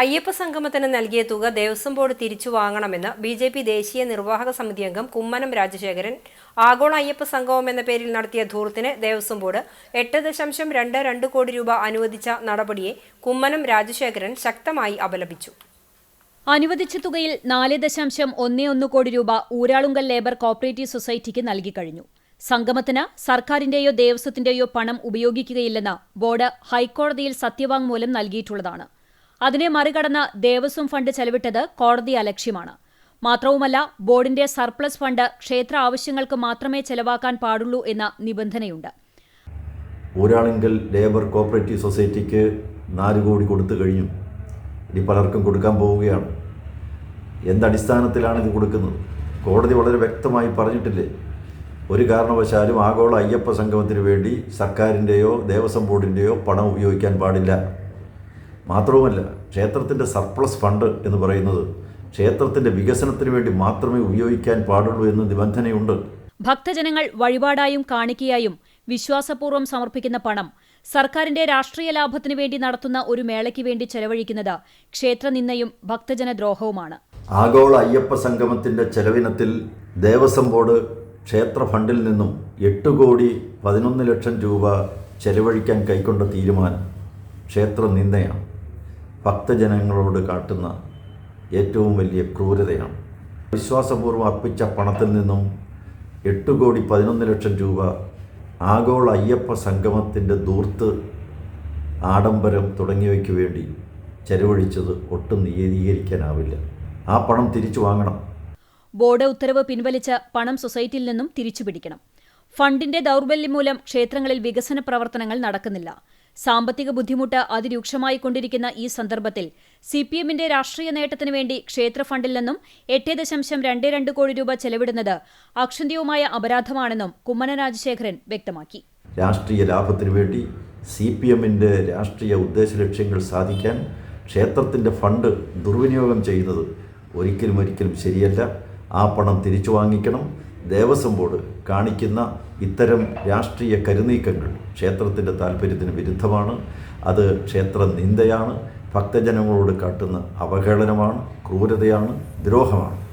അയ്യപ്പ സംഗമത്തിന് നൽകിയ തുക ദേവസ്വം ബോർഡ് തിരിച്ചു വാങ്ങണമെന്ന് ബി ജെ പി ദേശീയ നിർവാഹക സമിതി അംഗം കുമ്മനം രാജശേഖരൻ ആഗോള അയ്യപ്പ സംഗമം എന്ന പേരിൽ നടത്തിയ ധൂർത്തിന് ദേവസ്വം ബോർഡ് എട്ട് ദശാംശം രണ്ട് രണ്ട് കോടി രൂപ അനുവദിച്ച നടപടിയെ കുമ്മനം രാജശേഖരൻ ശക്തമായി അപലപിച്ചു. അനുവദിച്ച തുകയിൽ നാല് ദശാംശം ഒന്നേ ഒന്ന് കോടി രൂപ ഊരാളുങ്കൽ ലേബർ കോപ്പറേറ്റീവ് സൊസൈറ്റിക്ക് നൽകിക്കഴിഞ്ഞു സംഗമത്തിന് സർക്കാരിന്റെയോ ദേവസ്വത്തിന്റെയോ പണം ഉപയോഗിക്കുകയില്ലെന്ന് ബോർഡ് ഹൈക്കോടതിയിൽ സത്യവാങ്മൂലം നൽകിയിട്ടുള്ളതാണ്. അതിനെ മറികടന്ന് ദേവസ്വം ഫണ്ട് ചെലവിട്ടത് കോടതി അലക്ഷ്യമാണ്. മാത്രവുമല്ല ബോർഡിന്റെ സർപ്ലസ് ഫണ്ട് ക്ഷേത്ര ആവശ്യങ്ങൾക്ക് മാത്രമേ ചെലവാക്കാൻ പാടുള്ളൂ എന്ന നിബന്ധനയുണ്ട്. ഒരാളെങ്കിൽ ലേബർ കോപ്പറേറ്റീവ് സൊസൈറ്റിക്ക് നാല് കോടി കൊടുത്തു കഴിഞ്ഞു. ഇനി പലർക്കും കൊടുക്കാൻ പോവുകയാണ്. എന്തടിസ്ഥാനത്തിലാണ് ഇത് കൊടുക്കുന്നത്? കോടതി വളരെ വ്യക്തമായി പറഞ്ഞിട്ടില്ലേ? ഒരു കാരണവശാലും ആഗോള അയ്യപ്പ സംഗമത്തിന് വേണ്ടി സർക്കാരിന്റെയോ ദേവസ്വം ബോർഡിന്റെയോ പണം ഉപയോഗിക്കാൻ പാടില്ല. മാത്രവുമല്ല ക്ഷേത്രത്തിന്റെ സർപ്ലസ് ഫണ്ട് എന്ന് പറയുന്നത് ക്ഷേത്രത്തിന്റെ വികസനത്തിന് വേണ്ടി മാത്രമേ ഉപയോഗിക്കാൻ പാടുള്ളൂ എന്ന് നിബന്ധനയുണ്ട്. ഭക്തജനങ്ങൾ വഴിപാടായും കാണിക്കയായും വിശ്വാസപൂർവം സമർപ്പിക്കുന്ന പണം സർക്കാരിന്റെ രാഷ്ട്രീയ ലാഭത്തിനു വേണ്ടി നടത്തുന്ന ഒരു മേളയ്ക്ക് വേണ്ടി ചെലവഴിക്കുന്നത് ക്ഷേത്രനിന്ദയും ഭക്തജനദ്രോഹവുമാണ് ആഗോള അയ്യപ്പ സംഗമത്തിന്റെ ചെലവിനത്തിൽ ദേവസ്വം ബോർഡ് ക്ഷേത്ര ഫണ്ടിൽ നിന്നും എട്ട് കോടി പതിനൊന്ന് ലക്ഷം രൂപ ചെലവഴിക്കാൻ കൈക്കൊണ്ട തീരുമാനം ക്ഷേത്ര നിന്ദയാണ്. ഭക്തജനങ്ങളോട് കാട്ടുന്ന ഏറ്റവും വലിയ ക്രൂരതയാണ്. വിശ്വാസപൂർവം അർപ്പിച്ച പണത്തിൽ നിന്നും എട്ട് കോടി പതിനൊന്ന് ലക്ഷം രൂപ ആഗോള അയ്യപ്പ സംഗമത്തിന്റെ ദൂർത്ത് ആഡംബരം തുടങ്ങിയവയ്ക്ക് വേണ്ടി ചെലവഴിച്ചത് ഒട്ടും നീതീകരിക്കാനാവില്ല ആ പണം തിരിച്ചു വാങ്ങണം. ബോർഡ് ഉത്തരവ് പിൻവലിച്ച പണം സൊസൈറ്റിയിൽ നിന്നും തിരിച്ചു പിടിക്കണം ഫണ്ടിന്റെ ദൗർബല്യം മൂലം ക്ഷേത്രങ്ങളിൽ വികസന പ്രവർത്തനങ്ങൾ നടക്കുന്നില്ല. സാമ്പത്തിക ബുദ്ധിമുട്ട് അതിരൂക്ഷമായി കൊണ്ടിരിക്കുന്ന ഈ സന്ദർഭത്തിൽ സി പി എമ്മിന്റെ രാഷ്ട്രീയ നേട്ടത്തിനു വേണ്ടി ക്ഷേത്ര ഫണ്ടിൽ നിന്നും എട്ട് ദശാംശം രണ്ട് രണ്ട് കോടി രൂപ ചെലവിടുന്നത് അക്ഷന്ത്യവുമായ അപരാധമാണെന്നും കുമ്മന രാജശേഖരൻ വ്യക്തമാക്കി. രാഷ്ട്രീയ ലാഭത്തിനു വേണ്ടി സി പി എമ്മിന്റെ രാഷ്ട്രീയ ഉദ്ദേശ ലക്ഷ്യങ്ങൾ സാധിക്കാൻ ക്ഷേത്രത്തിന്റെ ഫണ്ട് ദുർവിനിയോഗം ചെയ്യുന്നത് ഒരിക്കലും ഒരിക്കലും ശരിയല്ല. ആ പണം തിരിച്ചു വാങ്ങിക്കണം. ദേവസ്വം ബോർഡ് കാണിക്കുന്ന ഇത്തരം രാഷ്ട്രീയ കരുനീക്കങ്ങൾ ക്ഷേത്രത്തിന്റെ താല്പര്യത്തിന് വിരുദ്ധമാണ്. അത് ക്ഷേത്ര നിന്ദയാണ്. ഭക്തജനങ്ങളോട് കാട്ടുന്ന അവഹേളനമാണ്. ക്രൂരതയാണ്. ദ്രോഹമാണ്.